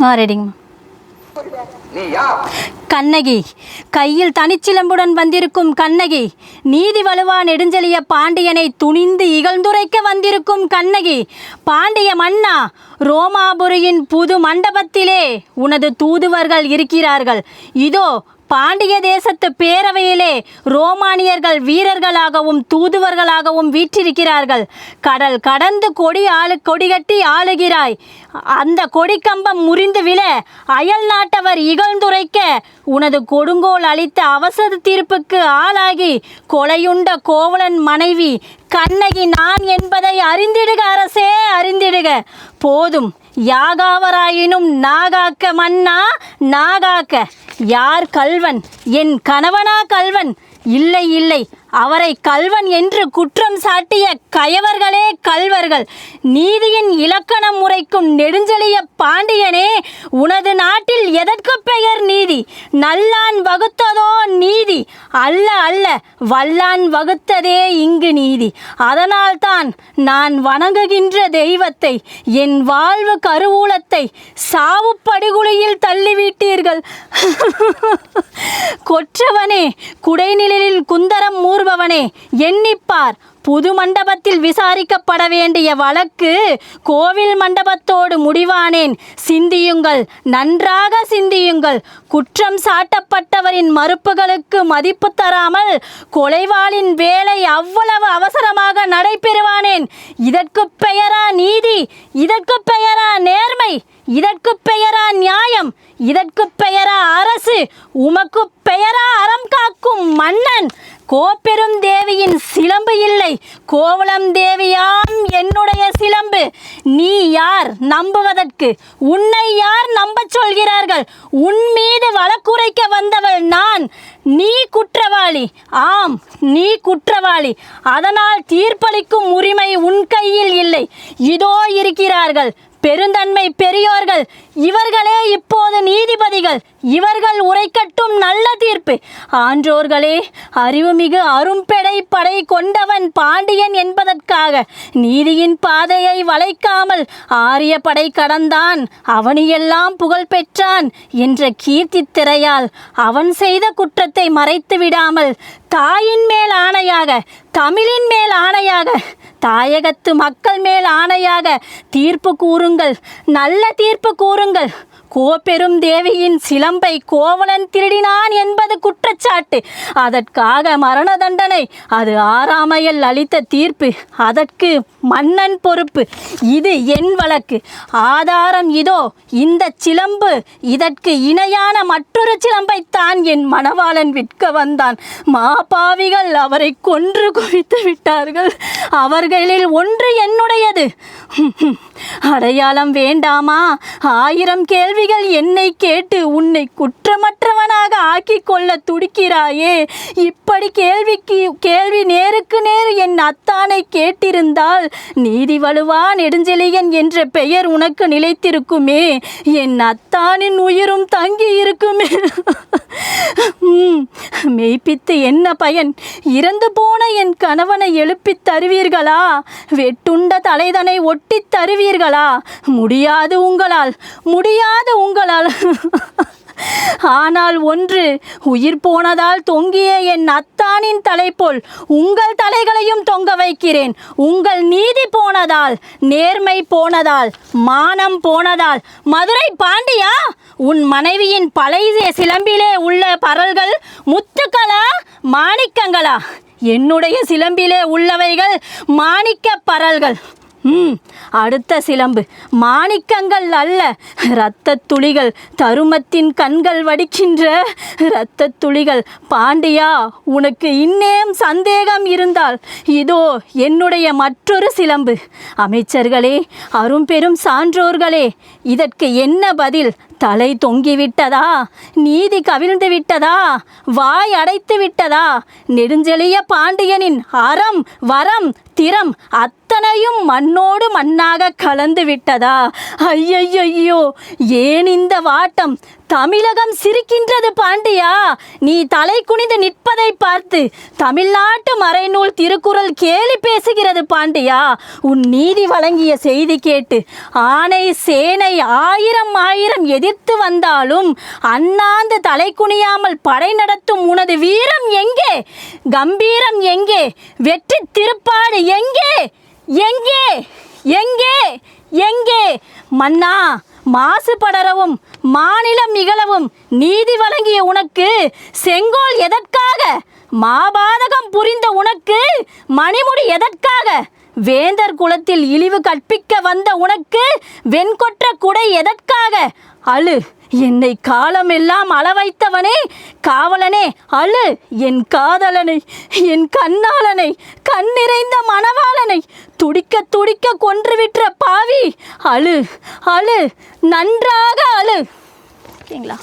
ஆ ரெடிங்கம்மா கண்ணகி கையில் தனிச்சிலம்புடன் வந்திருக்கும் கண்ணகி நீதி வலுவா நெடுஞ்செழிய பாண்டியனை துணிந்து இகழ்ந்துரைக்க வந்திருக்கும் கண்ணகி பாண்டிய மன்னா ரோமாபுரியின் புது மண்டபத்திலே உனது தூதுவர்கள் இருக்கிறார்கள். இதோ பாண்டிய தேசத்து பேரவையிலே ரோமானியர்கள் வீரர்களாகவும் தூதுவர்களாகவும் வீற்றிருக்கிறார்கள். கடல் கடந்து கொடி ஆளு கொடிகட்டி ஆளுகிறாய். அந்த கொடிக்கம்பம் முறிந்து விழ அயல் நாட்டவர் இகழ்ந்துரைக்க உனது கொடுங்கோல் அளித்த அவசர தீர்ப்புக்கு ஆளாகி கொலையுண்ட கோவலன் மனைவி கண்ணகி நான் என்பதை அறிந்திடுக அரசே அறிந்து அறிந்திடுக போதும். யாகாவராயினும் நாகாக்க மன்னா? நாகாக்க. யார் கல்வன்? என் கணவனா கல்வன்? இல்லை இல்லை. அவரை கல்வன் என்று குற்றம் சாட்டிய கயவர்களே கல்வர்கள் நீதியின் இலக்கணம் முறைக்கும் நெடுஞ்செழிய பாண்டியனே உனது நாட்டில் எதற்கு பெயர் நீதி? நல்லான் வகுத்ததோ நீதி? அல்ல அல்ல வல்லான் வகுத்ததே இங்கு நீதி. அதனால்தான் நான் வணங்குகின்ற தெய்வத்தை என் வாழ்வு கருவூலத்தை சாவு படுகொலையில் தள்ளிவிட்டீர்கள். கொற்றவனே குடைநிழலில் குந்தரம் கூறுபவனே எண்ணிப்பார். புது மண்டபத்தில் விசாரிக்கப்பட வேண்டிய வழக்கு கோவில் மண்டபத்தோடு முடிவானேன். சிந்தியுங்கள் நன்றாக சிந்தியுங்கள். குற்றம் சாட்டப்பட்டவரின் மறுப்புகளுக்கு மதிப்பு தராமல் கொலைவாளின் வேலை அவ்வளவு அவசரமாக நடைபெறுவானேன். இதற்கு பெயரா நீதி இதற்கு பெயரா நேர்மை இதற்கு பெயரா நியாயம் இதற்கு பெயரா அரசு உமக்கு பெயரா அறம் காக்கும் மன்னன். கோப்பெரும் தேவியின் சிலம்பு இல்லை. கோவலம் தேவியாம் என்னுடைய சிலம்பு. நீ யார் நம்புவதற்கு? உன்னை யார் நம்பச் சொல்கிறார்கள்? உன் மீது வழக்குரைக்க வந்தவள் நான். நீ குற்றவாளி. ஆம் நீ குற்றவாளி. அதனால் தீர்ப்பளிக்கும் உரிமை உன் கையில் இல்லை. இதோ இருக்கிறார்கள். பெருந்தன்மை பெரியோர்கள் இவர்களே இப்போது நீதிபதிகள் இவர்கள் உரைக்கட்டும் நல்ல தீர்ப்பு. ஆன்றோர்களே அறிவுமிகு அரும்பெடை படை கொண்டவன் பாண்டியன் என்பதற்காக நீதியின் பாதையை வளைக்காமல் ஆரிய படை கடந்தான். அவனியெல்லாம் புகழ் பெற்றான் என்ற கீர்த்தி திரையால் அவன் செய்த குற்றத்தை மறைத்து விடாமல் தாயின் மேல் ஆணையாக தமிழின் மேல் ஆணையாக தாயகத்து மக்கள் மேல் ஆணையாக தீர்ப்பு கூறுங்கள் நல்ல தீர்ப்பு கூறுங்கள். கோப்பெரும் தேவியின் சிலம்பை கோவலன் திருடினான் என்பது குற்றச்சாட்டு. அதற்காக மரண தண்டனை அது ஆறாமையில் அளித்த தீர்ப்பு. அதற்கு மன்னன் பொறுப்பு. இது என் வழக்கு. ஆதாரம் இதோ இந்த சிலம்பு. இதற்கு இணையான மற்றொரு சிலம்பைத்தான் என் மணவாளன் விற்க வந்தான். மாபாவிகள் அவரை கொன்று குவித்து விட்டார்கள். அவர்களில் ஒன்று என்னுடையது. அடையாளம் வேண்டாமா? ஆயிரம் கேள்வி கேள்விகள் என்னை கேட்டு உன்னை குற்றமற்றவனாக ஆக்கி கொள்ள துடிக்கிறாயே. இப்படி கேள்விக்கு கேள்வி நேருக்கு நேர் என் அத்தானை கேட்டிருந்தால் நீதி வலுவா நெடுஞ்செழியன் என்ற பெயர் உனக்கு நிலைத்திருக்குமே. என் அத்தானின் உயிரும் தங்கி இருக்குமே. மெய்ப்பித்து என்ன பயன்? இறந்து போன என் கணவனை எழுப்பித் தருவீர்களா? வெட்டுண்ட தலைதனை ஒட்டித் தருவீர்களா? முடியாது உங்களால். முடியாது உங்களால். ஆனால் ஒன்று உயிர் போனதால் தொங்கிய என் அத்தானின் தலை போல் உங்கள் தலைகளையும் தொங்க வைக்கிறேன். உங்கள் நீதி போனதால் நேர்மை போனதால் மானம் போனதால். மதுரை பாண்டியா உன் மனைவியின் பழைய சிலம்பிலே உள்ள பரல்கள் முத்துக்களா மாணிக்கங்களா? என்னுடைய சிலம்பிலே உள்ளவைகள் மாணிக்க பரல்கள். ம் அடுத்த சிலம்பு. மாணிக்கங்கள் அல்ல. இரத்த துளிகள் தருமத்தின் கண்கள் வடிக்கின்ற இரத்த துளிகள். பாண்டியா உனக்கு இன்னேம் சந்தேகம் இருந்தால் இதோ என்னுடைய மற்றொரு சிலம்பு. அமைச்சர்களே அரும்பெரும் சான்றோர்களே இதற்கு என்ன பதில்? தலை தொங்கிவிட்டதா? நீதி கவிழ்ந்து விட்டதா வாய் அடைத்து விட்டதா நெடுஞ்செழிய பாண்டியனின் அறம் வரம் திறம் அத்தனையும் மண்ணோடு ஒன்றாக கலந்து விட்டதா? ஐயையோ ஏன் இந்த வாட்டம்? தமிழகம் சிரிக்கின்றது பாண்டியா? நீ தலை குனிந்து நிற்பதை பார்த்து தமிழ்நாட்டு மறைநூல் திருக்குறள் கேலி பேசுகிறது பாண்டியா? உன் நீதி வழங்கிய செய்தி கேட்டு ஆனை சேனை ஆயிரம் ஆயிரம் எதிர்த்து வந்தாலும் அண்ணாந்து தலை குனியாமல் படை நடத்தும் உனது வீரம் எங்கே? கம்பீரம் எங்கே? வெற்றி திருப்பாடு எங்கே? எங்கே? எங்கே? எங்கே? மன்னா மாசுபடரவும் மாநிலம் இகழவும் நீதி வழங்கிய உனக்கு செங்கோல் எதற்காக? மாபாதகம் புரிந்த உனக்கு மணிமுடி எதற்காக? வேந்தர் குலத்தில் இழிவு கற்பிக்க வந்த உனக்கு வெண்கொற்ற குடை எதற்காக? அழு என்னை காலமெல்லாம் அளவைத்தவனே காவலனே அழு என் காதலனை என் கண்ணாளனை கண் நிறைந்த மணவாளனை துடிக்க துடிக்க கொன்றுவிட்ட பாவி அழு அழு நன்றாக அழு. ஓகேங்களா?